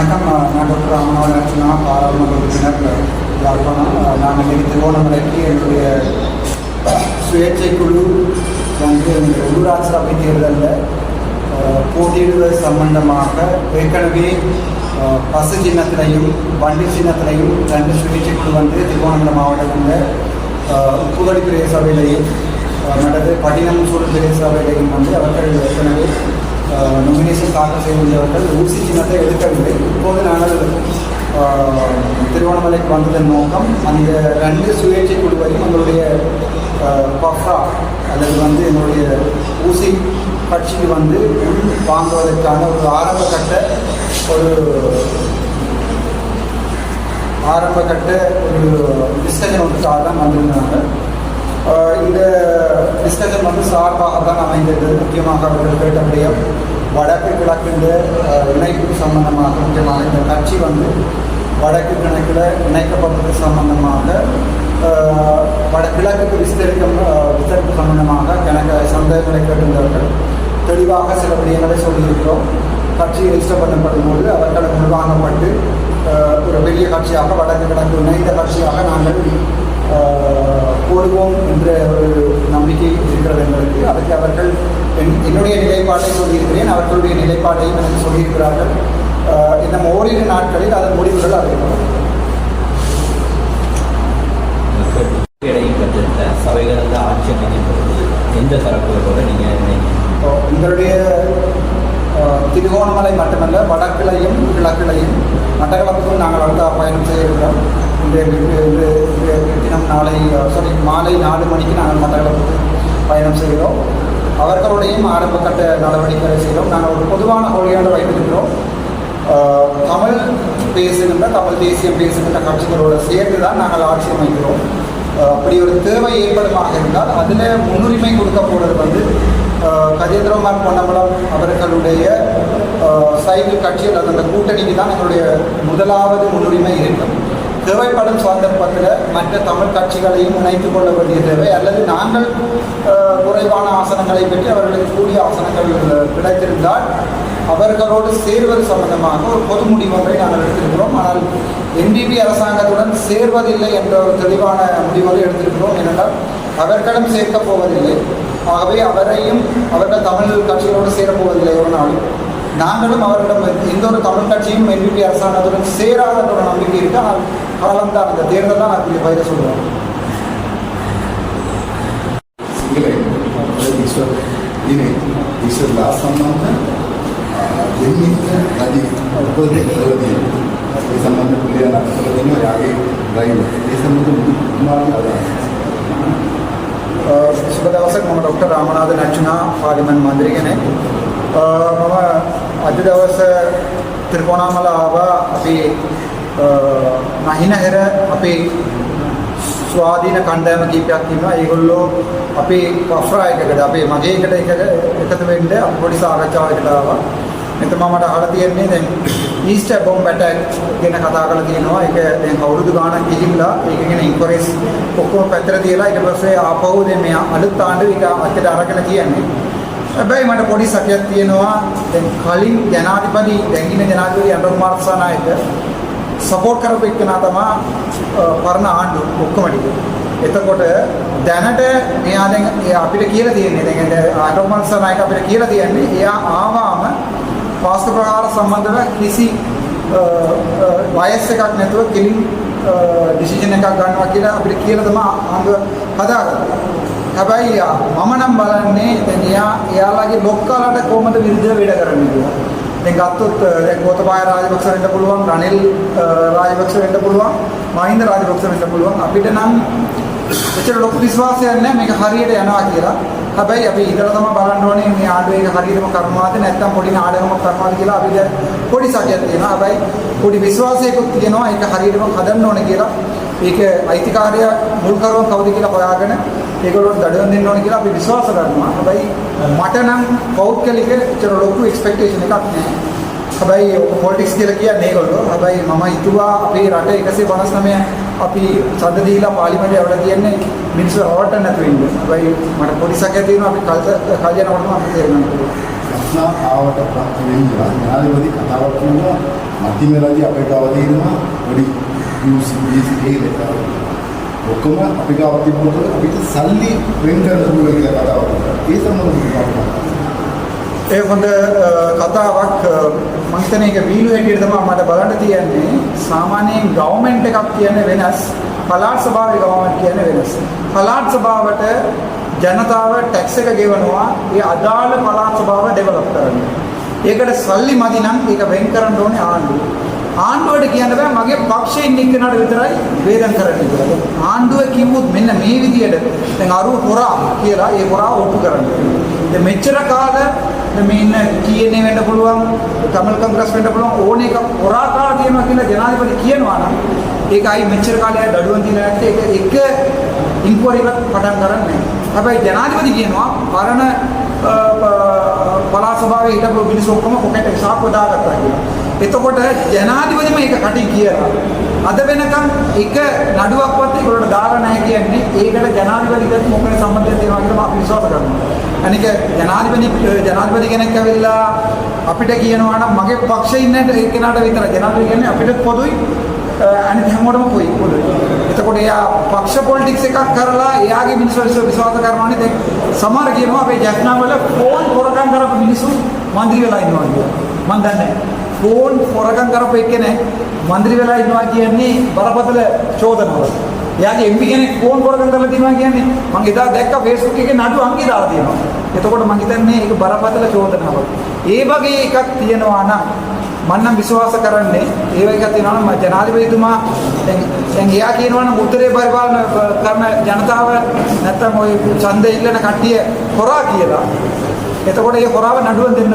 வணக்கம். நான் டாக்டர் ராமநாதன் அர்ச்சனா பாராளுமன்ற உறுப்பினர் யாழ்ப்பாணம். நான் இன்னைக்கு திருவோணமலைக்கு என்னுடைய சுயேட்சை குழு வந்து இந்த உள்ளூராட்சி சபை தேர்தலில் போட்டியிடுவது சம்பந்தமாக ஏற்கனவே பசு சின்னத்திலையும் வண்டி சின்னத்திலையும் ரெண்டு சுயேட்சை குழு வந்து திருவோணமலை மாவட்டத்தில் அஹ், உப்புகடி பிரதேச சபையிலையும் அஹ், மற்றது சூழல் பிரதேச சபையிலையும் வந்து அவர்கள் ஏற்கனவே நொமினேஷன் தாக்கல் செய்துள்ளவர்கள் ஊசி சின்னத்தை எடுக்கவில்லை. இப்போது நாங்கள் திருவண்ணாமலைக்கு வந்ததன் நோக்கம் அந்த ரெண்டு சுயேட்சை குழுவையும் எங்களுடைய பஃப்ரா அல்லது வந்து எங்களுடைய ஊசி கட்சிக்கு வந்து வாங்குவதற்கான ஒரு ஆரம்ப கட்ட ஒரு ஆரம்ப கட்ட ஒரு டிஸ்கஷன் ஒன்றுக்காக தான் வந்திருந்தாங்க இந்த டிஸ்கஷன் வந்து சார்பாக தான் அமைந்தது முக்கியமாக அவர்கள் கேட்டபடியும் வடக்கு கிழக்கின்ற இணைப்பு சம்பந்தமாக முக்கியமாக இந்த கட்சி வந்து வடக்கு கிழக்கில் இணைக்கப்பட்டது சம்பந்தமாக வடகிழக்கு வட விஸ்தரிக்கும் விஸ்தரிப்பு சம்பந்தமாக எனக்கு சந்தேகங்களை கேட்டிருந்தவர்கள் தெளிவாக சில விடயங்களை சொல்லியிருக்கிறோம். கட்சி ரெஜிஸ்டர் பண்ணப்படும் போது அவர்களுக்கு உள்வாங்கப்பட்டு ஒரு பெரிய கட்சியாக வடக்கு கிழக்கு இணைந்த கட்சியாக நாங்கள் போடுவோம் என்ற ஒரு நம்பிக்கை இருக்கிறது எங்களுக்கு அதுக்கு அவர்கள் என்- என்னுடைய நிலைப்பாட்டை சொல்லியிருக்கிறேன். அவர்களுடைய நிலைப்பாட்டையும் எனக்கு சொல்லியிருக்கிறார்கள். ஆஹ், இன்னும் ஓரிரு நாட்களில் அதன் முடிவுகள் அறிவிக்கப்படும் இடையும் பெற்றிருந்த சபைகளந்த ஆட்சி அமைக்கப்பட்டது எந்த தரப்புகளோட நீங்கள் இப்போ உங்களுடைய திருகோணமலை மட்டுமல்ல வடக்கிளையும் கிழக்கிளையும் மட்டக்களப்புக்கும் நாங்கள் அடுத்த பயணம் செய்ய இருக்கிறோம் இன்றைய தினம் நாளை சாரி மாலை நாலு மணிக்கு நாங்கள் மட்டக்களப்புக்கு பயணம் செய்கிறோம். அவர்களுடையும் ஆரம்ப கட்ட நடவடிக்கைகளை செய்கிறோம். நாங்கள் ஒரு பொதுவான கொள்கையோடு வைத்திருக்கிறோம். தமிழ் பேசுகின்ற தமிழ் தேசியம் பேசுகின்ற கட்சிகளோடு சேர்ந்து தான் நாங்கள் ஆட்சி அமைக்கிறோம். அப்படி ஒரு தேவை ஏற்படுமாக இருந்தால் அதில் முன்னுரிமை கொடுக்க வந்து கஜேந்திரகுமார் பொன்னம்பலம் அவர்களுடைய சைக்கிள் கட்சி அல்லது அந்த கூட்டணிக்கு தான் எங்களுடைய முதலாவது முன்னுரிமை இருக்கும். தேவைப்படும் சந்தர்ப்பத்தில் மற்ற தமிழ் கட்சிகளையும் இணைத்து கொள்ள வேண்டிய தேவை அல்லது நாங்கள் குறைவான ஆசனங்களை பெற்று அவர்களுக்கு கூடிய ஆசனங்கள் கிடைத்திருந்தால் அவர்களோடு சேர்வது சம்பந்தமாக ஒரு பொது முடிவுகளை நாங்கள் எடுத்திருக்கிறோம். ஆனால் என்பிபி அரசாங்கத்துடன் சேர்வதில்லை என்ற ஒரு தெளிவான முடிவுகளை எடுத்திருக்கிறோம். ஏனென்றால் அவர்களும் சேர்க்கப் போவதில்லை. ஆகவே அவரையும் அவர்கள் தமிழ் கட்சிகளோடு சேரப்போவதில்லை ஒரு நாளும். நாங்களும் அவர்களிடம் எந்த ஒரு தமிழ் கட்சியும் என்பிபி அரசாங்கத்துடன் சேராத ஒரு நம்பிக்கை இருக்கு. அதனால் தான் அந்த தேர்தல் தான் அதுக்கு பயிர சொல்லுவோம். இது ஈஸ்வர் லாஸ்ட் சம்பந்தம் எண்ணிக்க நதி முப்பது எழுபது ಈ ಸಂಬಂಧ ಕುಲಿಯ ನಾಟಕದನ್ನು ಯಾಕೆ ಇದಾಗಿದೆ අර්චනා පාර්ලිමේන්තු මන්ත්‍රී කෙනෙක් අ, මම අද දවස ත්‍රිකෝණාමල ආවා. අපි අ, නහිනහෙර අපේ ස්වාධීන කණ්ඩායම කීපයක් ඉන්නවා. ඒගොල්ලෝ අපේ වෆ්රා එකකට අපේ මගේ එකට එකට එකතු වෙන්න අපි පොඩි සාකච්ඡාවකට ආවා. මෙතන මට අහලා තියෙන්නේ දැන් ඊස්ටර් බෝම්බ් ඇටැක් ගැන කතා කරලා තියෙනවා. ඒක දැන් අවුරුදු ගාණක් ගිහිල්ලා ඒක ගැන ඉන්ක්වයරිස් ඔක්කොම පැත්තට තියලා ඊට පස්සේ ආපහු දැන් මේ අලුත් ආණ්ඩුව ඊට අතට අරගෙන තියෙන්නේ හැබැයි මට පොඩි සැකයක් තියෙනවා දැන් කලින් ජනාධිපති දැන් ඉන්න ජනාධිපති අනුර කුමාර දිසානායක සපෝට් කරපු එක්කෙනා තමයි අ, පරණ ආණ්ඩුව ඔක්කොම ටික. එතකොට දැනට එයා දැන් එයා අපිට කියලා තියෙන්නේ දැන් අනුර කුමාර දිසානායක අපිට කියලා තියෙන්නේ එයා ආවාම වාස්තු ප්‍රහාර සම්බන්ධව කිසි අ, අ, වයස් එකක් නැතුව කෙලින් ඩිසිෂන් එකක් ගන්නවා කියලා අපිට කියලා තමයි ආණ්ඩුව හදාගත්තේ. හැබැයි යා- මම නම් බලන්නේ දැන් එයා එයාලගේ ලොක්කාලට කොහොමද විරුද්ධව වැඩ කරන්නේ කියලා. දැන් ගත්තොත් අ, දැන් ගෝතබාය රාජපක්ෂ වෙන්න පුළුවන්, රනිල් අ, රාජපක්ෂ වෙන්න පුළුවන්, මහින්ද රාජපක්ෂ වෙන්න පුළුවන්. අපිට නම් එච්චර ලොකු විශ්වාසයක් නැහැ මේක හරියට යනවා කියලා. හැබැයි අපි ඉතල තමයි බලන්න ඕනේ මේ ආඩුව එක හරියටම කරනවාද නැත්නම් පොඩි නාඩගමක් කරනවාද කියලා අපිට පොඩි සැකයක් තියෙනවා. හැබැයි පොඩි විශ්වාසයකුත් තියෙනවා ඒක හරියටම හදන්න ඕනේ කියලා. ඒක අයිතිකාරය මුල් කරවන කවුද කියලා හොයාගෙන ඒගොල්ලොන්ට දඩුවම් දෙන්න ඕනේ කියලා අපි විශ්වාස කරනවා. හැබැයි මට නම් පෞද්ගලික එච්චර ලොකු එක්ස්පෙක්ටේෂන් එකක් නැහැ. හැබැයි ඔක පොලිටික්ස් කියලා කියන්නේ ඒගොල්ලෝ. හැබැයි මම හිතුවා අපේ රට 159 අපි සද්ද දීලා පාර්ලිමේන්තුවේ යවලා කියන්නේ මිනිස්සු රවට්ටන්න නැතුව ඉන්න. හැබැයි මට පොඩි සැකයක් තියෙනවා අපි කල් කල් යනකොටම අපිට තේරෙනවා. ප්‍රශ්න ආවට වෙන්නවා ඥානවදී කතාවක් කියනවා මධ්‍යම රජය අපේ ගාව තියෙනවා පොඩි UCBCA ඔක්කොම අපි ගාව තිබුණොත් අපිට සල්ලි වෙන් කරන්න පුළුවන් කියලා කතාවක් කරනවා. ඒ සම්බන්ධව ඒ හොඳ අ, කතාවක් අ, මම හිතන්නේ ඒක වීලු හැටියට තමයි මට බලන්න තියෙන්නේ සාමාන්‍යයෙන් ගවර්න්මන්ට් එකක් කියන්නේ වෙනස් පළාත් සභාවේ ගවර්න්මන්ට් කියන්නේ වෙනස් පළාත් සභාවට ජනතාව ටැක්ස් එක ගෙවනවා ඒ අදාළ පළාත් සභාව ඩෙවලොප් කරන්න. ඒකට සල්ලි මදි නම් ඒක වෙන් කරන්න ඕනේ ආණ්ඩුව. ආණ්ඩුවට කියන්න බෑ මගේ පක්ෂයෙන් එක්කනට විතරයි වේදන් කරන්න කියලා. ආණ්ඩුව කිව්වොත් මෙන්න මේ විදියට දැන් අරුව හොරා කියලා ඒ හොරා ඔප්පු කරන්න. දැන් මෙච්චර කාල දැන් මේ ඉන්න කියන්නේ වෙන්න පුළුවන් කමල් කොංග්‍රස් වෙන්න පුළුවන් ඕන එක හොරා කාලා තියෙනවා කියලා ජනාධිපති කියනවා නම් ඒකයි මෙච්චර කාලයක් දඩුවම් දීලා නැත්තේ ඒක එක ඉන්කුවරි එකක් පටන් ගන්න නැහැ. හැබැයි ජනාධිපති කියනවා පරණ අ, ප- පළාත් සභාවේ හිටපු මිනිස්සු ඔක්කොම පොකට් එක සාප්පු දාගත්තා කියලා. එතකොට ජනාධිපතිම ඒක කටින් කියලා. අද වෙනකම් එක නඩුවක්වත් ඒගොල්ලෝ දාලා නැහැ කියන්නේ ඒකට ජනාධිපතිට මොකද සම්බන්ධයක් තියෙනවා කියලා අපි විශ්වාස කරනවා. අනික ජනාධිපති ජනාධිපති කෙනෙක් ඇවිල්ලා අපිට කියනවා නම් මගේ පක්ෂේ ඉන්න කෙනාට විතර ජනාධිපති කියන්නේ අපිට පොදුයි අ, අනිත් හැමෝටම පොයි පොදුයි. එතකොට එයා පක්ෂ පොලිටික්ස් එකක් කරලා එයාගේ මිනිස්සු විශ්ව- විශ්වාස කරනවානේ දැන් සමහර කියනවා අපේ ජැක්නාවල ෆෝන් හොරකම් කරපු මිනිස්සු මන්ත්‍රී වෙලා ඉන්නවා කියලා. මම දන්නේ නැහැ. ෆෝන් හොරකම් කරපු එක්කෙනෙක් මන්ත්‍රී වෙලා ඉන්නවා කියන්නේ බරපතල චෝදනාවක්. එයාගේ MP කෙනෙක් ෆෝන් හොරකම් කරලා තියෙනවා කියන්නේ මම එදා දැක්ක Facebook එකේ නඩු අංකේ දාලා තියෙනවා. එතකොට මම හිතන්නේ ඒක බරපතල චෝදනාවක්. ඒ වගේ එකක් තියෙනවා නම් මම නම් විශ්වාස කරන්නේ ඒ වගේ එකක් තියෙනවා නම් මම ජනාධිපතිතුමා දැන් දැන් එයා කියනවා නම් උත්තරේ පරිපාලන කරන ජනතාව නැත්තම් ওই ඡන්දය ඉල්ලන කට්ටිය හොරා කියලා එතකොට ඒ හොරාව නඩුවෙන් දෙන්න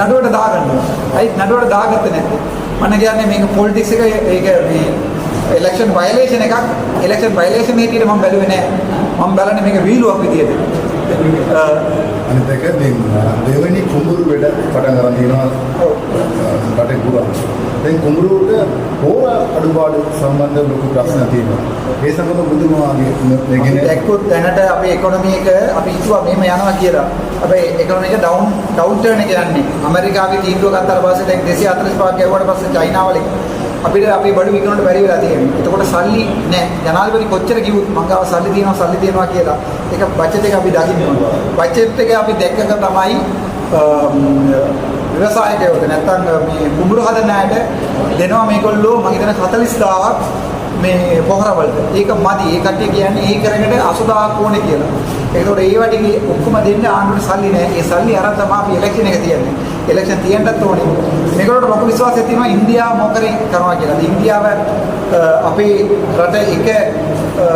නඩුවට දාගන්න. අයි නඩුවට දාගත්තේ නැත්තේ. මම කියන්නේ මේක පොලිටික්ස් එක ඒක මේ ඉලෙක්ෂන් වයලේෂන් එකක් ඉලෙක්ෂන් වයලේෂන් එකේදී මම බැලුවේ නෑ. මම බලන්නේ මේක වීලුවක් විදියට. අ, අනිත් එක දැන් දෙවෙනි කුඹුරු වැඩ පටන් ගන්න තියෙනවා ඔව්. රටේ පුරා. දැන් කුඹුරුවට හෝර අඩුපාඩු සම්බන්ධ ලොකු ප්‍රශ්න තියෙනවා. ඒ සම්බන්ධව බුදුමාගේ අපි මේකේ දැක්කොත් දැනට අපේ ඉකොනොමි එක අපි හිතුවා මෙහෙම යනවා කියලා. හැබැයි ඉකොනොමි එක ඩවුන් ඩවුන් ටර්න් එක යන්නේ. ඇමරිකාවේ තීන්දුව ගත්තාට පස්සේ දැන් 245ක් ගැව්වට පස්සේ චයිනාවල අපිට අපේ බඩු විකුණන්න බැරි වෙලා තියෙනවා. එතකොට සල්ලි නැහැ. ජනාධිපති කොච්චර කිව්වොත් මං ගාව සල්ලි තියෙනවා සල්ලි තියෙනවා කියලා. ඒක බජට් එක අපි දකින්න ඕනේ. බජට් එක අපි දැක්කක තමයි අම්, ව්‍යවසායකයෝට නැත්තම් මේ කුඹුරු හදන අයට දෙනවා මේගොල්ලෝ මම හිතන 40000ක් මේ පොහරවලට. ඒක මදි. ඒ කට්ටිය කියන්නේ ඒ කරකට 80000ක් ඕනේ කියලා. ඒකෝට ඒ වටිගේ ඔක්කොම දෙන්න ආණ්ඩුවට සල්ලි නැහැ. ඒ සල්ලි අරන් තමයි අපි ඉලෙක්ෂන් එක තියන්නේ. ඉලෙක්ෂන් තියන්නත් ඕනේ. මේගොල්ලෝ ලොකු විශ්වාසයක් තියෙනවා ඉන්දියාව මොකරි කරනවා කියලා. ඉන්දියාව අ, අපේ රට එක අ,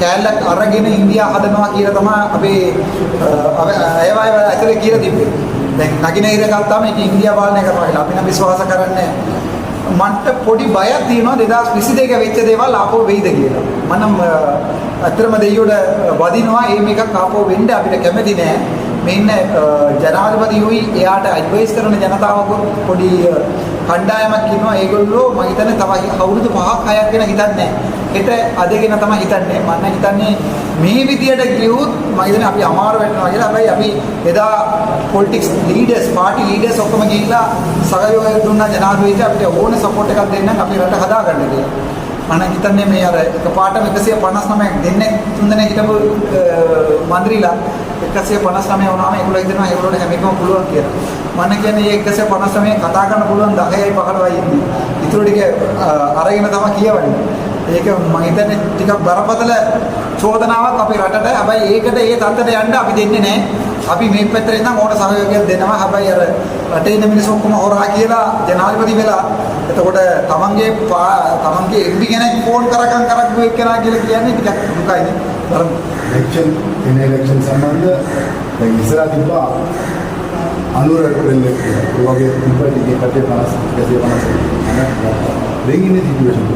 කෑල්ලක් අරගෙන ඉන්දියා හදනවා කියලා තමයි අපේ අයවැය ඇතුලේ කියලා තිබ්බේ. දැන් නගිනහිර ගත්තාම ඒක ඉන්දියා පාලනය කරනවා කියලා අපි නම් විශ්වාස කරන්නේ මන්ට පොඩි බයක් තියෙනවා 2022 වෙච්ච දේවල් ආපහු වෙයිද කියලා. මනම් අත්‍තරම දෙයියෝட වදිනවා මේ මේකක් ආපහු වෙන්න අපිට කැමති නෑ. මෙන්න ජනාධිපති හුයි එයාට ඇඩ්වයිස් කරන ජනතාවක පොඩි කණ්ඩායමක් ඉන්නවා. ඒගොල්ලෝ මම හිතන්නේ තමයි අවුරුදු 5ක් 6ක් ගැන හිතන්නේ. හෙට අදගෙන තමයි හිතන්නේ. මම හිතන්නේ මේ විදියට ගියොත් මම හිතන්නේ අපි අමාරු වෙනවා කියලා. හැබැයි අපි එදා පොලිටික්ස් ලීඩර්ස් පාටි ලීඩර්ස් ඔක්කොම ගිහිල්ලා සහයෝගය දුන්නා ජනාධිපතිට අපිට ඕන සපෝට් එකක් දෙන්නම් අපේ රට හදාගන්න කියලා. මම හිතන්නේ මේ අර එකපාරටම 159ක් දෙන්නේ තුන්දෙනෙක් හිටපු മന്ത്രിලා 159 වුණාම ඒගොල්ලෝ හිතනවා ඒගොල්ලෝට හැම එකම පුළුවන් කියලා. මම කියන්නේ මේ 159 කතා කරන්න පුළුවන් 10යි 15යි ඉන්නේ. ඊටු ටික අ, අරගෙන තමයි කියවන්නේ. ඒක මම හිතන්නේ ටිකක් බරපතල චෝදනාවක් අපේ රටට. හැබැයි ඒකට ඒ තත්ත්වයට යන්න අපි දෙන්නේ නැහැ. අපි මේ පැත්තට ඉඳන් ඕන සහයෝගයක් දෙනවා. හැබැයි අර රටේ ඉන්න මිනිස්සු ඔක්කොම හොරා කියලා ජනාධිපති වෙලා එතකොට තමන්ගේ පා- තමන්ගේ එම්බි කෙනෙක් ෆෝන් කරකම් කරක් එක්කනා කියලා කියන්නේ ටිකක් දුකයිනේ. પરમ ઇલેક્શન એને ઇલેક્શન ಸಂಬಂಧ ಹೆಸರಾಗಿರುವ ಅನೂರ ಅವರಲ್ಲಿ ಇವಾಗ ಇಂಪರ್ಟಿಗೆ ಕತೆ ರೇಗಿನ සිටුවේෂන්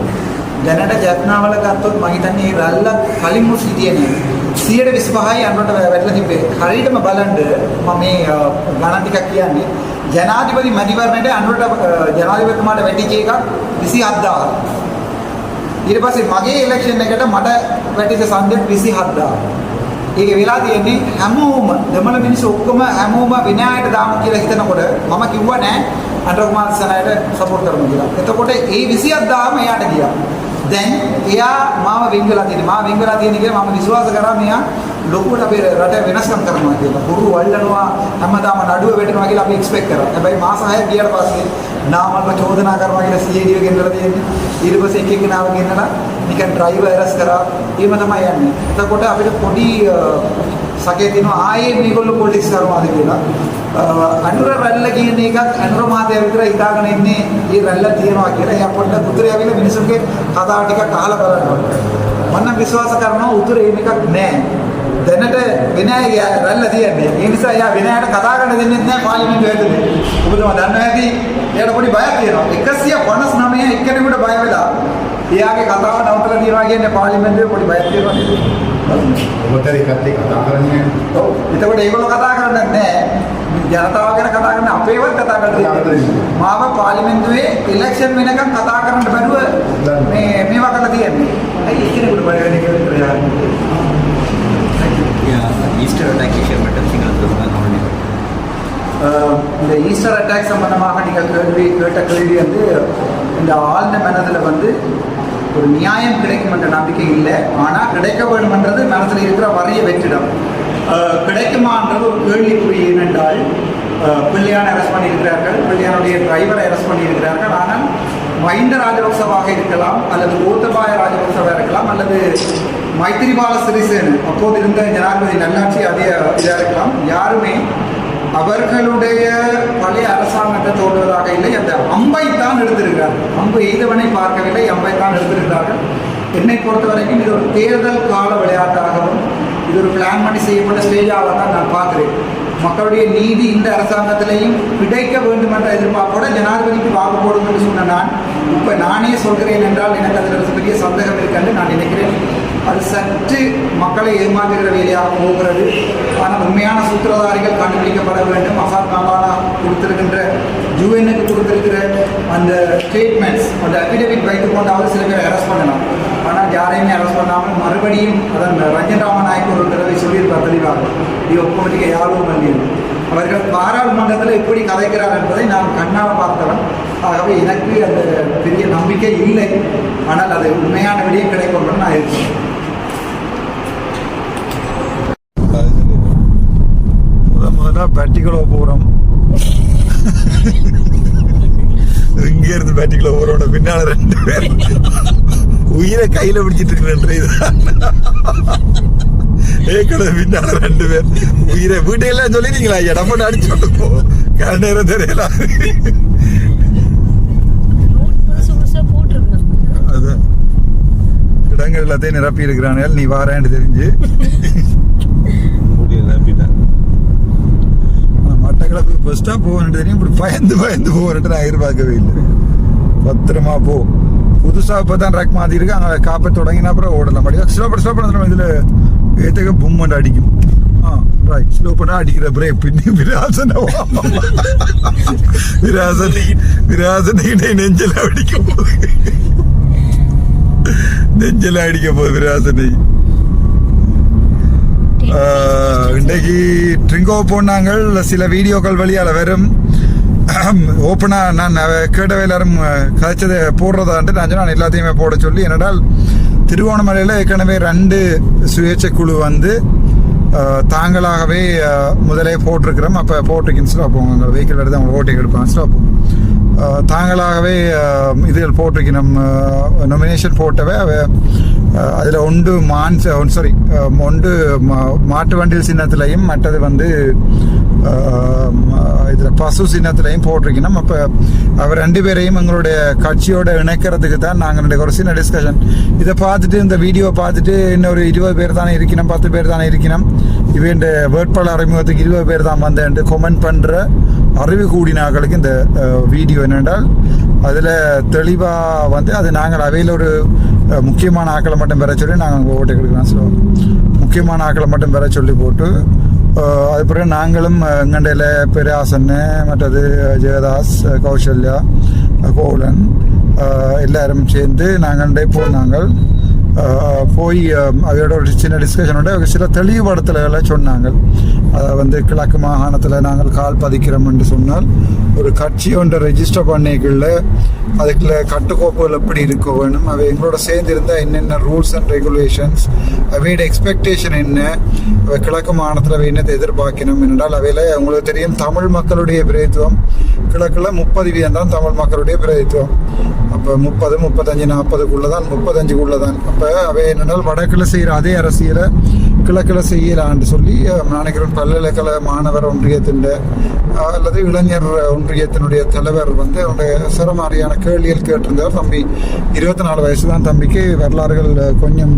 දැනට ජත්නාවල ගත්තොත් මම හිතන්නේ මේ රැල්ල කලින් මුත් හිටියේ නෑ 125යි අන්නට වැටලා තිබ්බේ. හරියටම බලන්න මම මේ ගණන් ටිකක් කියන්නේ. ජනාධිපති මැතිවරණයට අන්නට ජනාධිපතිතුමාට වැටිච්ච එකක් 27000 ඊට පස්සේ මගේ ඉලෙක්ෂන් එකට මට වැටිච්ච සංදෙත් 27000 ඒක වෙලා තියෙන්නේ හැමෝම දෙමළ මිනිස්සු ඔක්කොම හැමෝම විනයායට දාමු කියලා හිතනකොට මම කිව්වා නෑ අන්ඩර් කුමාර සනායට සපෝට් කරමු කියලා. එතකොට ඒ 20000 දාම එයාට ගියා. දැන් එයා මාව වින් වෙලා තියෙන්නේ. මාව වින් වෙලා තියෙන්නේ කියලා මම විශ්වාස කරා මෙයා ලොකුට අපේ රට වෙනස්කම් කරනවා කියලා. බොරු වල්ලනවා හැමදාම නඩුව වැටෙනවා කියලා අපි එක්ස්පෙක්ට් කරා. හැබැයි මාස 6ක් ගියාට පස්සේ නාමල්ව චෝදනා කරනවා කියලා CID ගෙන්නලා තියෙන්නේ. ඊට පස්සේ එක එක්කෙනාව ගෙන්නලා නිකන් ඩ්‍රයිවර් ඇරස් කරා. එහෙම තමයි යන්නේ. එතකොට අපිට පොඩි අ, සකේ තියෙනවා ආයේ මේගොල්ලෝ පොලිටික්ස් කරනවාද කියලා. අ, අනුර රැල්ල කියන එකත් අනුර මහතයා විතර හිතාගෙන ඉන්නේ මේ රැල්ල තියෙනවා කියලා. එයා පොඩ්ඩක් උතුරේ ආවිල්ලා මිනිස්සුන්ගේ කතාව ටිකක් අහලා බලනවා. මම නම් විශ්වාස කරනවා උතුරේ එහෙම එකක් නැහැ. දැනට විනය රැල්ල තියන්නේ. ඒ නිසා එයා විනයට කතා කරන්න දෙන්නේ නැහැ පාර්ලිමේන්තුව ඇතුලේ. ඔබතුමා දන්නවා ඇති එයාට පොඩි බයක් තියෙනවා. 159 එක්කෙනෙකුට බය වෙලා. එයාගේ කතාව නවත්තලා තියනවා කියන්නේ පාර්ලිමේන්තුවේ පොඩි බයක් තියෙනවා නේද? ඔබතර එකත් එක්ක කතා කරන්නේ ඔව්. එතකොට ඒගොල්ලෝ කතා කරන්නේ නැහැ. ජනතාව ගැන කතා කරන අපේවත් කතා කරන්නේ. මාව පාර්ලිමේන්තුවේ ඉලෙක්ෂන් වෙනකන් කතා කරන්න බැරුව මේ මේවා කරලා තියෙන්නේ. ඇයි එක්කෙනෙකුට බය වෙන්නේ කියලා. ஈஸ்டர் அட்டாக் விஷயம் மட்டும் நீங்கள் சொல்லுங்க இந்த ஈஸ்டர் அட்டாக் சம்பந்தமாக நீங்கள் கேள்வி கேட்ட கேள்வி வந்து இந்த ஆழ்ந்த மனதில் வந்து ஒரு நியாயம் கிடைக்கும் என்ற நம்பிக்கை இல்லை. ஆனால் கிடைக்க வேண்டுமென்றது மனதில் இருக்கிற வறிய வெற்றிடம். கிடைக்குமான்றது ஒரு கேள்விக்குறி ஏனென்றால் பிள்ளையான அரெஸ்ட் பண்ணியிருக்கிறார்கள். பிள்ளையானுடைய டிரைவரை அரெஸ்ட் பண்ணியிருக்கிறார்கள். ஆனால் மஹிந்த ராஜபக்சவாக இருக்கலாம் அல்லது கோத்தபாய ராஜபக்சவாக இருக்கலாம் அல்லது மைத்திரிபால சிறிசேன அப்போது இருந்த ஜனாதிபதி நல்லாட்சி அதே இதாக இருக்கலாம். யாருமே அவர்களுடைய பழைய அரசாங்கத்தை தோன்றுவதாக இல்லை. அந்த அம்பை தான் எடுத்திருக்கிறார்கள் அம்பு எய்தவனை பார்க்கவில்லை அம்பை தான் எடுத்திருக்கிறார்கள். என்னை பொறுத்த வரைக்கும் இது ஒரு தேர்தல் கால விளையாட்டாகவும் இது ஒரு பிளான் பண்ணி செய்யப்பட்ட ஸ்டேஜாக தான் நான் பார்க்குறேன். மக்களுடைய நீதி இந்த அரசாங்கத்திலையும் கிடைக்க வேண்டும் என்ற எதிர்பார்ப்போட ஜனாதிபதிக்கு வாக்கு போடுங்கன்னு சொன்ன நான் இப்போ நானே சொல்கிறேன் என்றால் எனக்கு அதில் பெரிய சந்தேகம் இருக்கான்னு நான் நினைக்கிறேன் அது சற்று மக்களை ஏமாற்றுகிற வேலையாக போகிறது. ஆனால் உண்மையான சூத்திரதாரிகள் கண்டுபிடிக்கப்பட வேண்டும். அசாத் நாலானா கொடுத்திருக்கின்ற யூஎனுக்கு கொடுத்திருக்கிற அந்த ஸ்டேட்மெண்ட்ஸ் அந்த அஃபிடவிட் வைத்துக் கொண்டாவது சில பேர் அரெஸ்ட் பண்ணலாம். ஆனால் யாரையுமே அரெஸ்ட் பண்ணாமல் மறுபடியும் அதன் ரஞ்சன் ராமநாயக் ஒரு தடவை சொல்லியிருப்பார் தெளிவாக. இது ஒப்புமதிக்க யாரும் வந்தியது அவர்கள் பாராளுமன்றத்தில் எப்படி கதைக்கிறார் என்பதை நான் கண்ணால் பார்த்தவன் ஆகவே எனக்கு அந்த பெரிய நம்பிக்கை இல்லை. ஆனால் அது உண்மையான விடியம் கிடைக்கும் நான் இருக்கேன் முத முதல்ல பேட்டிக்குள்ள போகிறோம் இங்க இருந்து பேட்டிக்குள்ள போறோட பின்னால ரெண்டு பேர். உயிரை கையில பிடிச்சிட்டு இருக்கிறேன் ஏக்கட பின்னால ரெண்டு பேர். உயிரை வீட்டையெல்லாம் சொல்லிட்டீங்களா? இடம் போட்டு அடிச்சு கொண்டு போ கர நேரம் தெரியல. இடங்கள் எல்லாத்தையும் நிரப்பி இருக்கிறானே நீ வாரேன்னு தெரிஞ்சு. ஆனா, போய் ஃபஸ்ட்டாக போவேன் தெரியும் இப்படி பயந்து பயந்து போவேன்ட்டு நான் எதிர்பார்க்கவே இல்லை. பத்திரமா போ. புதுசா இப்போ தான் ரக் மாத்தி இருக்கு. அங்கே காப்பை தொடங்கினா அப்புறம் ஓடலாம். மடி ஸ்லோ பண்ண ஸ்லோ பண்ண இதில் ஏத்தக்க பும்மண்ட் அடிக்கும். ஆ ரைட் ஸ்லோ பண்ணால் அடிக்கிற பிரேக் பின்னி விராசன விராசனை விராசன் நெஞ்சில் அடிக்க போகுது நெஞ்சில் அடிக்க போகுது விராசனை. இன்றைக்கு ட்ரிங்கோ போனாங்கள். சில வீடியோக்கள் வழியால் வரும். ஓப்பனாக நான் கேட்டவை எல்லாரும் கதைச்சதை போடுறதான்ட்டு நான் நான் எல்லாத்தையுமே போட சொல்லி என்னடால் திருவோணமலையில் ஏற்கனவே ரெண்டு சுயேட்சை குழு வந்து தாங்களாகவே முதலே போட்டிருக்கிறோம். அப்போ போட்டிருக்கீங்க ஸ்டாப் போங்க வெஹிக்கிள் எடுத்து அவங்க ஓட்டிக்கு எடுப்பாங்க ஸ்டாப் தாங்களாகவே இதில் போட்டிருக்கணும் நொமினேஷன் போட்டவை அவ அதில் ஒன்று மான் சாரி ஒன்று மா- மாட்டு வண்டியில் சின்னத்திலையும் மற்றது வந்து இதில் பசு சின்னத்திலையும் போட்டிருக்கணும் அப்போ அவர் ரெண்டு பேரையும் எங்களுடைய கட்சியோட இணைக்கிறதுக்கு தான் நாங்கள் ஒரு சின்ன டிஸ்கஷன் இதை பார்த்துட்டு இந்த வீடியோ பார்த்துட்டு இன்னொரு இருபது பேர் தானே இருக்கணும் பத்து பேர் தானே இருக்கணும் இவன் வேட்பாளர் அறிமுகத்துக்கு இருபது பேர் தான் வந்தேன் கொமெண்ட் பண்ணுற அறிவு கூடினாக்களுக்கு இந்த வீடியோ என்னென்றால் அதில் தெளிவாக வந்து அது நாங்கள் அவையில் ஒரு முக்கியமான ஆக்களை மட்டும் பெற சொல்லி நாங்கள் ஓட்டு கொடுக்கலாம் ஸோ முக்கியமான ஆக்களை மட்டும் பெற சொல்லி போட்டு அதுக்கப்புறம் அது பிறகு நாங்களும் எங்கண்டையில் பெரியாசன்னு மற்றது ஜெயதாஸ் கௌசல்யா கோகுலன் எல்லாரும் சேர்ந்து நாங்கள் போனாங்கள் நாங்கள் போய் அவையோட ஒரு சின்ன டிஸ்கஷனோட அவங்க சில தெளிவுபடுத்தல்களை சொன்னாங்க அதை வந்து கிழக்கு மாகாணத்தில் நாங்கள் கால் பதிக்கிறோம் என்று சொன்னால் ஒரு கட்சி ஒன்றை ரெஜிஸ்டர் பண்ணிக்கல அதுக்குள்ள கட்டுக்கோப்புகள் எப்படி இருக்க வேணும் அவை எங்களோட சேர்ந்து இருந்தால் என்னென்ன ரூல்ஸ் அண்ட் ரெகுலேஷன்ஸ் அவையோட எக்ஸ்பெக்டேஷன் என்ன அவை கிழக்கு மாகாணத்தில் அவை என்னத்தை எதிர்பார்க்கணும் என்றால் அவையில் உங்களுக்கு தெரியும் தமிழ் மக்களுடைய பிரதித்துவம் கிழக்கில் முப்பது வீதம் தான் தமிழ் மக்களுடைய பிரதித்துவம் அப்போ முப்பது முப்பத்தஞ்சு நாற்பதுக்குள்ளே தான் முப்பத்தஞ்சுக்குள்ளே தான் அப்போ அவை என்னென்னால் வடக்கில் செய்கிற அதே அரசியலை கிழக்கில் செய்யலான்னு சொல்லி நினைக்கிறேன் பல்கலைக்கழக மாணவர் ஒன்றியத்தின் அல்லது இளைஞர் ஒன்றியத்தினுடைய தலைவர் வந்து அவருடைய சிறமாரியான கேள்விகள் கேட்டிருந்தார். தம்பி இருபத்தி நாலு வயசு தான் தம்பிக்கு. வரலாறுகள் கொஞ்சம்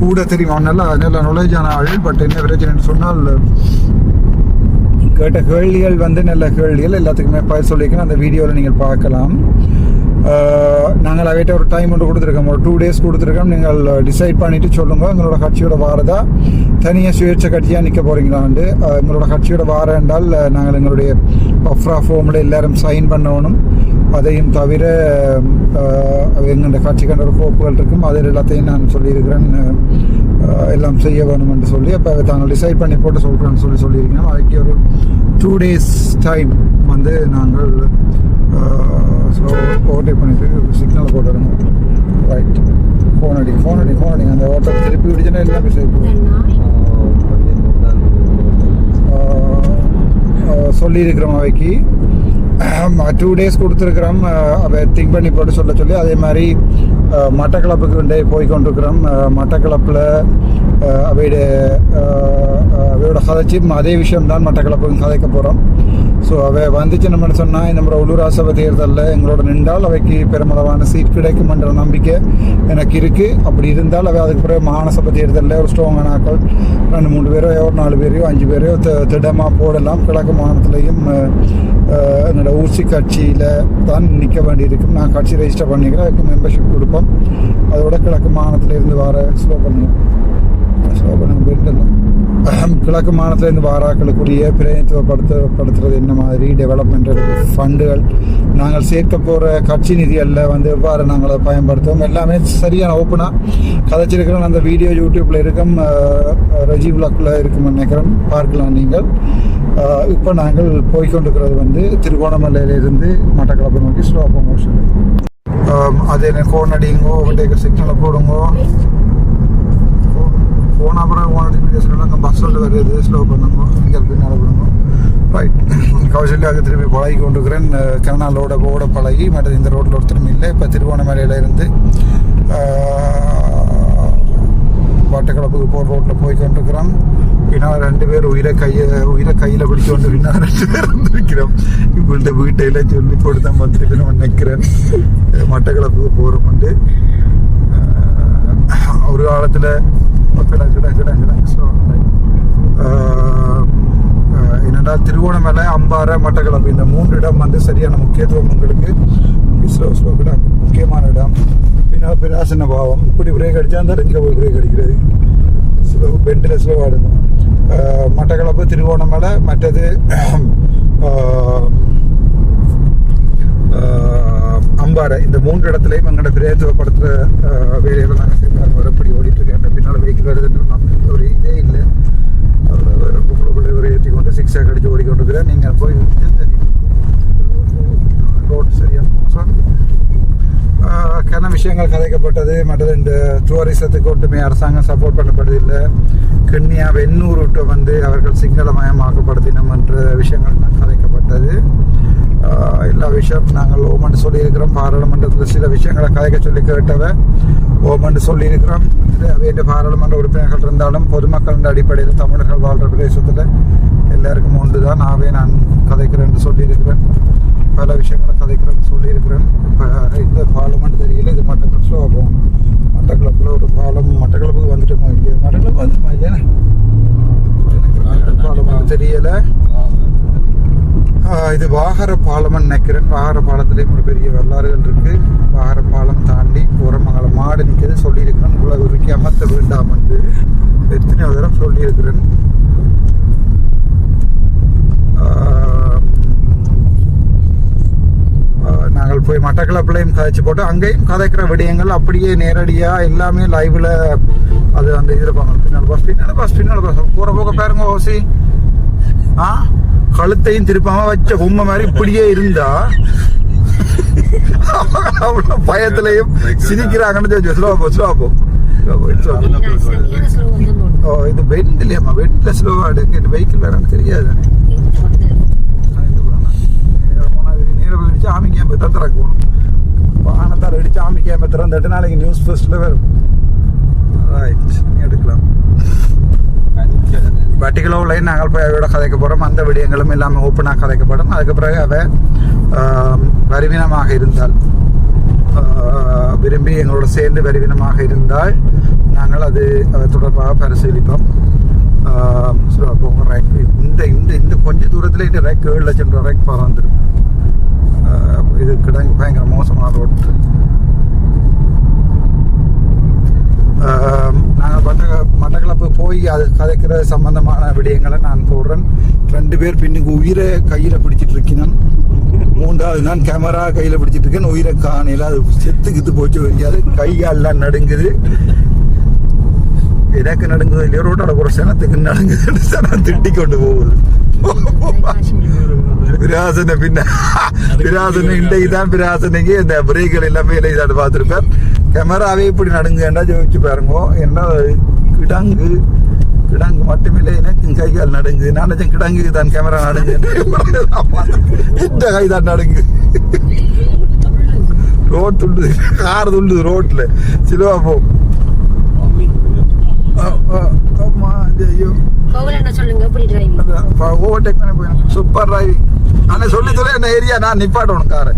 கூட தெரியும். நல்ல நல்ல நாலேஜான ஆள் பட் என்ன பிரச்சனைன்னு சொன்னால் கேட்ட கேள்விகள் வந்து நல்ல கேள்விகள். எல்லாத்துக்குமே பதில் சொல்லியிருக்கேன். அந்த வீடியோவில் நீங்கள் பார்க்கலாம். நாங்கள் அவைகிட்ட ஒரு டைம் ஒன்று கொடுத்துருக்கோம். ஒரு டூ டேஸ் கொடுத்துருக்கோம். நீங்கள் டிசைட் பண்ணிவிட்டு சொல்லுங்கள் எங்களோட கட்சியோட வாரதா தனியாக சுயேட்சை கட்சியாக நிற்க போகிறீங்களாண்டு எங்களோட கட்சியோட வாரம் என்றால் நாங்கள் எங்களுடைய பஃப்ரா ஃபோமில் எல்லாரும் சைன் பண்ணணும். அதையும் தவிர ஆஹ் கட்சி கண்ட ஒரு கோப்புகள் இருக்கும். அதில் எல்லாத்தையும் நான் சொல்லியிருக்கிறேன். எல்லாம் செய்ய வேணும் என்று சொல்லி அப்போ தாங்கள் டிசைட் பண்ணி போட்டு சொல்கிறேன்னு சொல்லி சொல்லியிருக்கேன் அதுக்கு ஒரு டூ டேஸ் டைம் வந்து நாங்கள் ஸ்லோ ஓவர்டேக் பண்ணிட்டு சிக்னலை போட்டுருங்க ரைட் ஃபோன் அடி ஃபோன் அடி ஃபோன் அடி. அந்த ஓட்டை திருப்பி விடுச்சுன்னா எல்லாமே சேர்ப்பு சொல்லியிருக்கிறோம் அவைக்கு. டூ டேஸ் கொடுத்துருக்குறோம். அவை திங்க் பண்ணி போட்டு சொல்ல சொல்லி அதே மாதிரி மட்டக்களப்புக்கு கொண்டே போய் கொண்டிருக்கிறோம். மட்டக்களப்பில் அவையோட அவையோட கதைச்சும் அதே விஷயம் தான் மட்டக்களப்புக்கு கதைக்க போகிறோம் ஸோ அவை வந்துச்சு நம்ம சொன்னால் இந்த முறை உள்ளூர் சபை தேர்தலில் எங்களோட நின்றால் அவைக்கு பெருமளவான சீட் கிடைக்கும்ன்ற நம்பிக்கை எனக்கு இருக்குது அப்படி இருந்தால் அவை அதுக்கு பிறகு மாகாண தேர்தலில் ஒரு ஸ்ட்ராங்கான ஆக்கள் ரெண்டு மூணு பேரோ ஒரு நாலு பேரையோ அஞ்சு பேரையோ திடமாக போடலாம். கிழக்கு மாகாணத்துலேயும் என்னோட என்னோட ஊசி கட்சியில் தான் நிற்க வேண்டியிருக்கும். நான் கட்சி ரெஜிஸ்டர் பண்ணிக்கிறேன். அதுக்கு மெம்பர்ஷிப் கொடுப்போம். அதோட கிழக்கு மாநிலத்திலேருந்து வர ஸ்லோ பண்ணுவோம். ஸ்லோ பண்ணுங்க கிழக்கு மாநிலத்திலேருந்து வாராக்களுக்குரிய பிரதிநிதித்துவப்படுத்தப்படுத்துறது என்ன மாதிரி? டெவலப்மெண்ட் ஃபண்டுகள் நாங்கள் சேர்க்க போகிற கட்சி நிதிகளில் வந்து எவ்வாறு நாங்கள் அதை பயன்படுத்துவோம்? எல்லாமே சரியான ஓப்பனாக கதைச்சிருக்கிறோம். அந்த வீடியோ யூடியூப்பில் இருக்கும் ரஜி விளாக்கில் இருக்கும்னு நினைக்கிறேன். பார்க்கலாம் நீங்கள். இப்போ நாங்கள் போய்கொண்டிருக்கிறது வந்து திருகோணமலையிலிருந்து மட்டக்களப்பு நோக்கி ஸ்லோ மோஷன் அது என்ன கோன் அடிங்கோ ஓவர்டேக்கர் சிக்னலை போடுங்கோ? போன அப்புறம் ஓனடி பேசுகிறோம் அங்கே பஸ் வந்து வருது ஸ்லோ பண்ணுங்கோ நீங்கள் பின்னால் போடுங்கோ. ரைட் கௌசல்யாவுக்கு திரும்பி பழகி கொண்டிருக்கிறேன் கனநாளோட போட பழகி மற்ற இந்த ரோட்டில் ஒருத்தரும் இல்லை. இப்போ திருவோணமலையில இருந்து வாட்டக்கிழப்புக்கு போகிற ரோட்டில் போய் கொண்டிருக்கிறோம் பின்னால் ரெண்டு பேர் உயிரை கையை உயிரை கையில் பிடிச்சு கொண்டு பின்னால் ரெண்டு பேர் வந்திருக்கிறோம். இவங்கள்ட்ட வீட்டையில சொல்லி கொடுத்த மாதிரி நான் நினைக்கிறேன். மட்டக்களப்புக்கு போகிறோம் உண்டு ஒரு காலத்தில் கிட கிட கிட ஸோ என்னடா திருவோணமலை அம்பாறை மட்டக்களப்பு இந்த மூன்று இடம் வந்து சரியான முக்கியத்துவம் உங்களுக்கு? ஸ்லோ ஸ்லோ இடம் முக்கியமான இடம். பின்னால் பிராசன பாவம். இப்படி பிரேக் அடித்தா அந்த ரெஞ்சில் போய் பிரேக் அடிக்கிறது. ஸ்லோ பெண்டில் ஸ்லோ ஆடணும் மட்டக்களப்பு திருவோணமலை மற்றது அம்பாறை. இந்த மூன்று இடத்துலையும் எங்களோட பிரேத்துவப்படுத்துகிற வேலைகளை நாங்கள் செய்யணும் மறுபடி ஓடிட்டு இருக்கேன் பின்னால் வெஹிக்கிள் வருதுன்ற நம்ம ஒரு இதே இல்லை. அதில் ஒரு ஏற்றி கொண்டு சிக்ஸாக ஆக் அடித்து ஓடிக்கொண்டிருக்கிறேன் நீங்கள் போய் ரோட் சரியா சார் கன விஷயங்கள் கதைக்கப்பட்டது. மற்றது இந்த டூரிசத்துக்கு ஒன்றுமே அரசாங்கம் சப்போர்ட் பண்ணப்படுவதில்லை கிண்ணியா வெண்ணூர் விட்டு வந்து அவர்கள் சிங்களமயமாக்கப்படுத்தினோம் என்ற விஷயங்கள் கதைக்கப்பட்டது. எல்லா விஷயம் நாங்கள் ஓமன் சொல்லியிருக்கிறோம். பாராளுமன்றத்தில் சில விஷயங்களை கதைக்க சொல்லி கேட்டவ ஓமன் சொல்லியிருக்கிறோம். இது வேண்டிய பாராளுமன்ற உறுப்பினர்கள் இருந்தாலும் பொதுமக்கள் அடிப்படையில் தமிழர்கள் வாழ்கிற பிரதேசத்தில் எல்லாருக்கும் உண்டு தான் ஆகவே நான் கதைக்கிறேன்னு சொல்லியிருக்கிறேன். பல விஷயங்களை கதைக்கிறேன்னு சொல்லியிருக்கிறேன். இப்போ இந்த பார்லமெண்ட் தெரியல இது மட்டக்களப்பில் போகும் மட்டக்களப்பில் ஒரு பாலம் மட்டக்களப்புக்கு வந்துட்டோமா இல்லையா? பாலம் இல்லையா தெரியலை இது வாகர பாலம்னு நினைக்கிறேன் வாகர பாலத்துலேயும் ஒரு பெரிய வரலாறுகள் இருக்கு. வாகர பாலம் தாண்டி உரமங்கல மாடு நிற்கிறது சொல்லியிருக்கிறேன். உலக உருக்கி அமர்த்த வேண்டாம் என்று எத்தனை தடவை சொல்லியிருக்கிறேன். நாங்கள் போய் மட்டக்களப்பிலையும் கதைச்சு போட்டு அங்கேயும் கதைக்கிற விடயங்கள் அப்படியே நேரடியாக எல்லாமே லைவில் அது அந்த இதில் பார்க்கணும் பின்னால் பஸ் பின்னால் பஸ் பின்னால் பஸ் போற போக பாருங்க ஓசி. ஆ? கழுத்தையும் திருப்பாம வச்ச பொம்மை மாதிரி இப்படியே இருந்தா அவ்வளோ பயத்திலையும் சிரிக்கிறாங்கன்னு தெரிஞ்சு. ஸ்லோ போ ஸ்லோ போ. Slow போ, it's okay. சரியான slow வந்து போடும். ஓ இது பெண்ட் இல்லையாம்மா பெண்ட்ல ஸ்லோவா எடுக்க வெஹிக்கிள் வேறான்னு தெரியாது. நேரம் அடிச்சு ஆமி கேம்பு தான். திறக்கணும். வானத்தால் அடிச்சு ஆமி கேம்பை திறந்துட்டு நாளைக்கு நியூஸ் ஃபர்ஸ்ட்ல வரும் எடுக்கலாம் வட்டிகளோ பர்டிகுலர் நாங்கள் போய் அவையோட கதைக்க போகிறோம் அந்த விடயங்களும் இல்லாமல் ஓப்பனாக கதைக்கப்படும் அதுக்கு பிறகு அவை வருவினமாக இருந்தால் விரும்பி எங்களோட சேர்ந்து வருவினமாக இருந்தால் நாங்கள் அது அது தொடர்பாக பரிசீலிப்போம் ஆம், இந்த இந்த இந்த கொஞ்ச தூரத்தில் இந்த ரேக் ஏழு லட்சம் ரூபா ரேக் பறந்துடும் இது கிடங்கு பயங்கர மோசமான ரோட் நாங்கள் மட்ட மட்டக்களப்பு போய் அது கதைக்கிற சம்பந்தமான விடயங்களை நான் போடுறேன். ரெண்டு பேர் பின்னுக்கு உயிரை கையில் பிடிச்சிட்டு இருக்கணும். மூன்றாவது நான் கேமரா கையில் பிடிச்சிட்டு இருக்கேன். உயிரை காணையில் அது செத்துக்கிட்டு போச்சு தெரியாது கை கால்லாம் நடுங்குது. எனக்கு நடுங்குது. இல்லையோ ரோட்டோட ஒரு சனத்துக்கு நடுங்குது. சனம் திட்டி கொண்டு போகுது. விராசனை பின்ன விராசனை இன்றைக்கு தான் விராசனைக்கு இந்த பிரேக்கள் எல்லாமே இதான் பார்த்துருப்பேன். கேமராவே இப்படி நடுங்கண்டா ஜோதிச்சு பாருங்க? என்ன கிடங்கு. கிடங்கு மட்டுமில்லை எனக்கு கை கால் நடுங்கு. நான் நினைச்சேன் கிடங்கு தான் கேமரா நடுங்கு. இந்த கை தான் நடுங்கு. ரோட் துண்டுது கார் துண்டுது ரோட்ல. சிலுவா போ. சூப்பர் டிரைவிங் ஆனால் சொல்லி சொல்லி என்ன ஏரியா நான் நிப்பாட்டணும் காரை.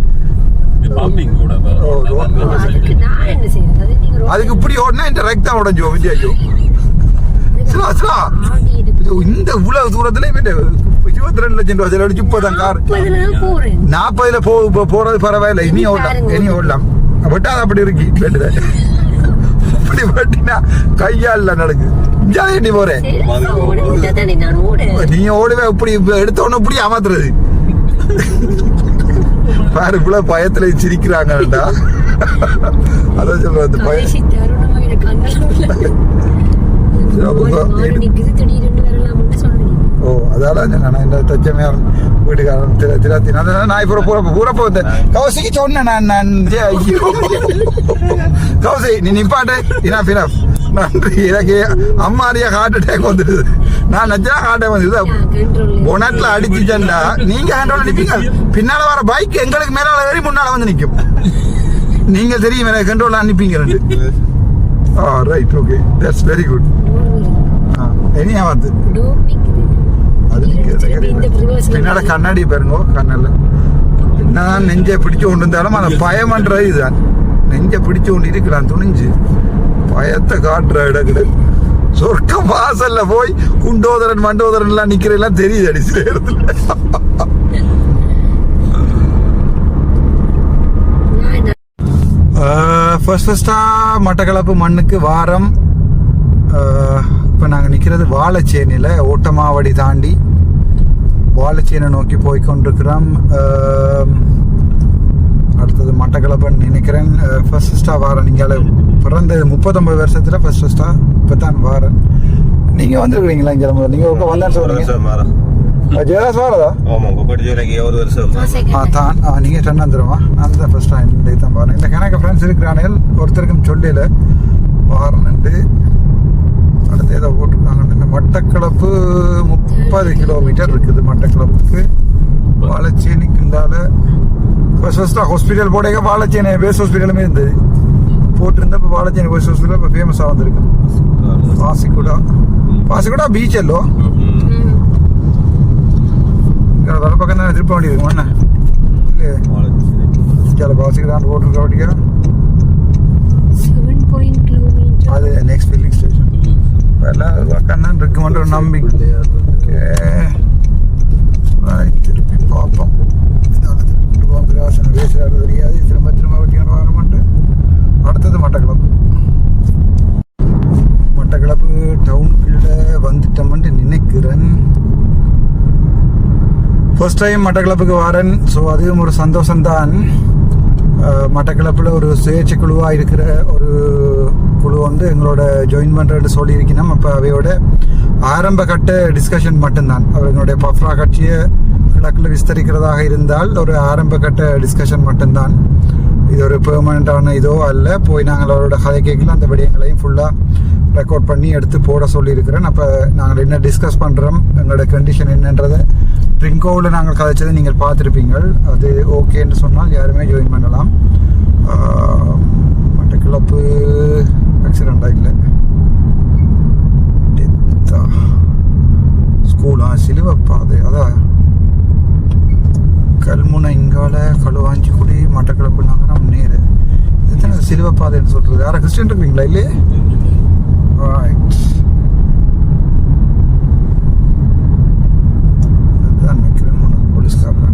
பம்பிங் கூட ஓ, road. அதுக்கு நான் என்ன செய்யறது? அது நீங்க road- அதுக்கு இப்படி ஓடனா இந்த ரெக் தான் உடஞ்சோ விஜய் சிலா சிலா. இந்த இவ்வளவு தூரத்துல இருபத்தி ரெண்டு லட்சம் ரூபா செலவழிச்சு இப்போதான் கார். நாற்பதுல போ போறது பரவாயில்ல. இனி ஓடலாம் இனி ஓடலாம். விட்டா அது அப்படி இருக்கு. வெட்டுத. இப்படி வெட்டினா கையால நடக்கு ஜாலியா நீ போறேன் நீ ஓடுவே இப்படி எடுத்தோன்னு இப்படி அமர்த்துறது பாரு இவ்வளவு பயத்துல சிரிக்கிறாங்கடா. அதான் சொல்றேன் அந்த பய கடைசி தருணமா எனக்கு கண்ணில் அவங்க மாறி நிக்குது திடீர்னு வரலாம்னு சொல்றீங்க ஓ அதால நான் இந்த தச்சமையார் வீட்டுக்காரன் திர திராத்தின். அதான் நான் இப்போ பூரா பூரா போகுது கௌசிக்கு சொன்னேன் நான் நான் ஐயோ. கௌசி நீ நிப்பாட்டு. இனாஃப் இனாஃப் நன்றி. எனக்கு அம்மாரியா ஹார்ட் அட்டாக் வந்துடுது நான் நச்சா ஹார்ட் அட்டாக் வந்துடுது பொனட்ல அடிச்சுட்டா நீங்க ஹேண்டோல நிப்பீங்க பின்னால வர பைக் எங்களுக்கு மேலால ஏறி முன்னால வந்து நிக்கும். நீங்க தெரியும் எனக்கு கண்ட்ரோல் அனுப்பிங்க ரெண்டு. ஆ right okay that's very good இனி அது பின்னால கண்ணாடி பாருங்க கண்ணல்ல என்னதான் நெஞ்சை பிடிச்சு கொண்டு இருந்தாலும் அந்த பயம்ன்றது இதுதான் நெஞ்சை பிடிச்சு கொண்டு இருக்கிறான் துணிஞ்சு. பயத்தை காட்டுற இடங்கள். சொர்க்க வாசல்ல போய் குண்டோதரன் மண்டோதரன் எல்லாம் நிக்கிறதெல்லாம் தெரியுது அடி சில இடத்துல. ஃபர்ஸ்ட் ஃபர்ஸ்டாக மட்டக்களப்பு மண்ணுக்கு வாரம். இப்போ நாங்கள் நிற்கிறது வாழைச்சேனியில் ஓட்டமாவடி தாண்டி. வாழைச்சேனை நோக்கி போய்கொண்டிருக்கிறோம் கொண்டிருக்கிறோம். அடுத்தது மட்டக்களப்புன்னு நினைக்கிறேன். ஃபர்ஸ்ட் ஃபர்ஸ்டாக வாரம் நீங்கள் பிறந்த முப்பத்தொம்பது வருஷத்தில் ஃபர்ஸ்ட் ஃபர்ஸ்டாக இப்போ தான் வாரேன். நீங்கள் வந்துருக்குறீங்களா இங்கே நீங்கள் வந்தேன்னு சொல்கிறீங்க ஜெயதாஸ் வாரதா? ஆமாம் ஜோலைக்கு ஒரு வருஷம் ஆ. தான் ஆ நீங்கள் டென் வந்துடுவா நான் தான் ஃபர்ஸ்ட் டைம் இந்த தான் பாருங்க இந்த கணக்கு ஃப்ரெண்ட்ஸ் இருக்கிறானுகள் ஒருத்தருக்கும் சொல்லல. வாரணுண்டு அடுத்து ஏதோ போட்டிருக்காங்க மட்டக்களப்பு முப்பது கிலோமீட்டர் இருக்குது மட்டக்களப்புக்கு. வாழைச்சேனிக்குள்ளால ஃபர்ஸ்ட் ஃபர்ஸ்ட்டாக ஹாஸ்பிட்டல் போடையங்க வாழைச்சேனை பேஸ் ஹாஸ்பிட்டலுமே இருந்தது போட்டிருந்தா இப்போ வாழைச்சேனை பேஸ் ஹாஸ்பிட்டல் இப்போ ஃபேமஸாக வந்திருக்கு. பாசிக்குடா பாசிக்குடா பீச் அல்லோ? ம். இங்கே வர பக்கம் தான் திருப்ப வேண்டியிருக்கும் என்ன? இல்லையே. சில பாசிக்கிறான் போட்டிருக்க வட்டியா 7 kilometer. அது நெக்ஸ்ட் ஃபில்லிங் ஸ்டேஷன் பார்ப்போம் இதால பேசுகிறாரு தெரியாது திரும்ப திரும்ப வட்டியான வர அடுத்தது மட்டக்களப்பு மட்டக்களப்பு டவுனுக்குள்ள வந்துட்டோம்னு நினைக்கிறேன் ஃபர்ஸ்ட் டைம் மட்டக்களப்புக்கு வரேன் ஸோ அதுவும் ஒரு சந்தோஷம்தான் மட்டக்களப்பில் ஒரு சுயேட்சை குழுவாக இருக்கிற ஒரு குழு வந்து எங்களோட ஜாயின் பண்ணுறேன்னு சொல்லியிருக்கணும் அப்போ அவையோட ஆரம்ப கட்ட டிஸ்கஷன் மட்டும்தான் அவங்களுடைய பஃப்ரா கட்சியை கிழக்கில் விஸ்தரிக்கிறதாக இருந்தால் ஒரு ஆரம்ப கட்ட டிஸ்கஷன் மட்டும்தான். இது ஒரு பெர்மனண்டான இதோ அல்ல. போய் நாங்கள் அவரோட கதை கேட்கல அந்த விடயங்களையும் ஃபுல்லாக ரெக்கார்ட் பண்ணி எடுத்து போட சொல்லியிருக்கிறேன். அப்போ நாங்கள் என்ன டிஸ்கஸ் பண்ணுறோம் எங்களோட கண்டிஷன் என்னன்றதை ட்ரிங்கோவில் நாங்கள் கதைச்சதை நீங்கள் பார்த்துருப்பீங்கள். அது ஓகேன்னு சொன்னால் யாருமே ஜாயின் பண்ணலாம். மற்ற மட்டக்களப்பு ஆக்சிடெண்ட்டாக இல்லை. ஸ்கூலா சிலுவை பாதை. அதான் கல்முனை இங்கால களுவாஞ்சிக்குடி மட்டக்களப்பு நகரம் நேரு. எத்தனை சிலுவப்பாதைன்னு சொல்றது? யாரை கிறிஸ்டின் இருக்கிறீங்களா இல்லையே? ரைட் அதுதான் நினைக்கிறேன். போலீஸ்காரன்